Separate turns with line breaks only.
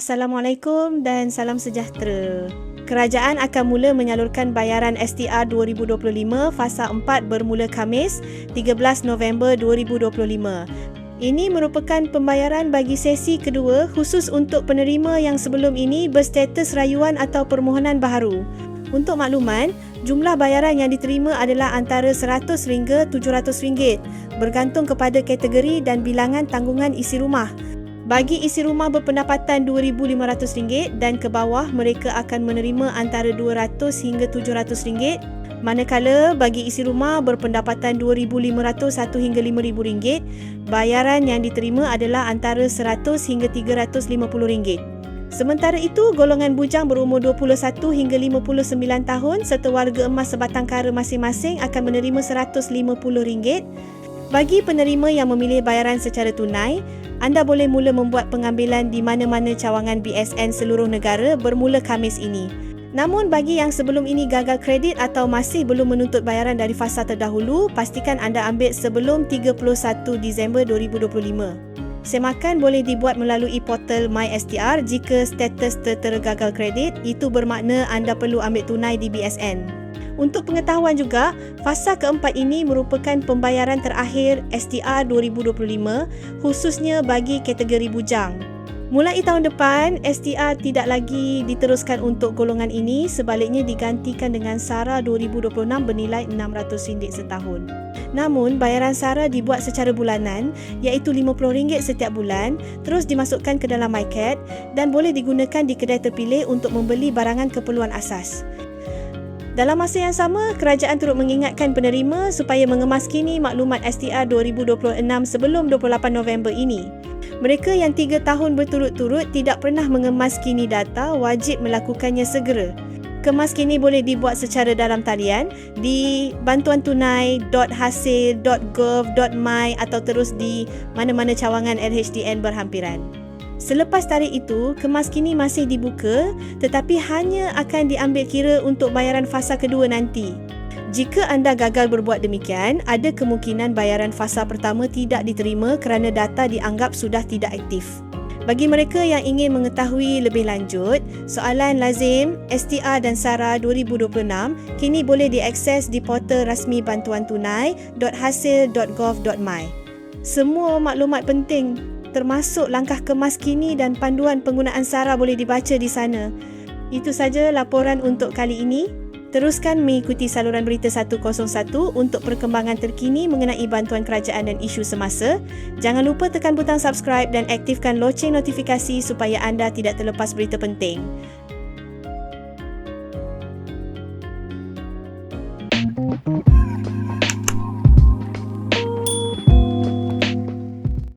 Assalamualaikum dan salam sejahtera. Kerajaan akan mula menyalurkan bayaran STR 2025 fasa 4 bermula Khamis 13 November 2025. Ini merupakan pembayaran bagi sesi kedua khusus untuk penerima yang sebelum ini berstatus rayuan atau permohonan baharu. Untuk makluman, jumlah bayaran yang diterima adalah antara RM100 hingga RM700 bergantung kepada kategori dan bilangan tanggungan isi rumah. Bagi isi rumah berpendapatan RM2,500 dan ke bawah mereka akan menerima antara RM200 hingga RM700 manakala bagi isi rumah berpendapatan RM2,500 hingga RM5,000 bayaran yang diterima adalah antara RM100 hingga RM350. Sementara itu, golongan bujang berumur 21 hingga 59 tahun serta warga emas sebatang kara masing-masing akan menerima RM150. Bagi penerima yang memilih bayaran secara tunai, anda boleh mula membuat pengambilan di mana-mana cawangan BSN seluruh negara bermula Khamis ini. Namun bagi yang sebelum ini gagal kredit atau masih belum menuntut bayaran dari fasa terdahulu, pastikan anda ambil sebelum 31 Disember 2025. Semakan boleh dibuat melalui portal MySTR jika status tertera gagal kredit, itu bermakna anda perlu ambil tunai di BSN. Untuk pengetahuan juga, fasa keempat ini merupakan pembayaran terakhir STR 2025 khususnya bagi kategori bujang. Mulai tahun depan, STR tidak lagi diteruskan untuk golongan ini sebaliknya digantikan dengan SARA 2026 bernilai RM600 setahun. Namun, bayaran SARA dibuat secara bulanan iaitu RM50 setiap bulan terus dimasukkan ke dalam MyCat dan boleh digunakan di kedai terpilih untuk membeli barangan keperluan asas. Dalam masa yang sama, kerajaan turut mengingatkan penerima supaya mengemaskini maklumat STR 2026 sebelum 28 November ini. Mereka yang tiga tahun berturut-turut tidak pernah mengemaskini data wajib melakukannya segera. Kemaskini boleh dibuat secara dalam talian di bantuantunai.hasil.gov.my atau terus di mana-mana cawangan LHDN berhampiran. Selepas tarikh itu, kemas kini masih dibuka tetapi hanya akan diambil kira untuk bayaran fasa kedua nanti. Jika anda gagal berbuat demikian, ada kemungkinan bayaran fasa pertama tidak diterima kerana data dianggap sudah tidak aktif. Bagi mereka yang ingin mengetahui lebih lanjut, soalan lazim STR dan SARA 2026 kini boleh diakses di portal rasmi bantuan tunai.hasil.gov.my. Semua maklumat penting termasuk langkah kemas kini dan panduan penggunaan SARA boleh dibaca di sana. Itu saja laporan untuk kali ini. Teruskan mengikuti saluran berita 101 untuk perkembangan terkini mengenai bantuan kerajaan dan isu semasa. Jangan lupa tekan butang subscribe dan aktifkan loceng notifikasi supaya anda tidak terlepas berita penting.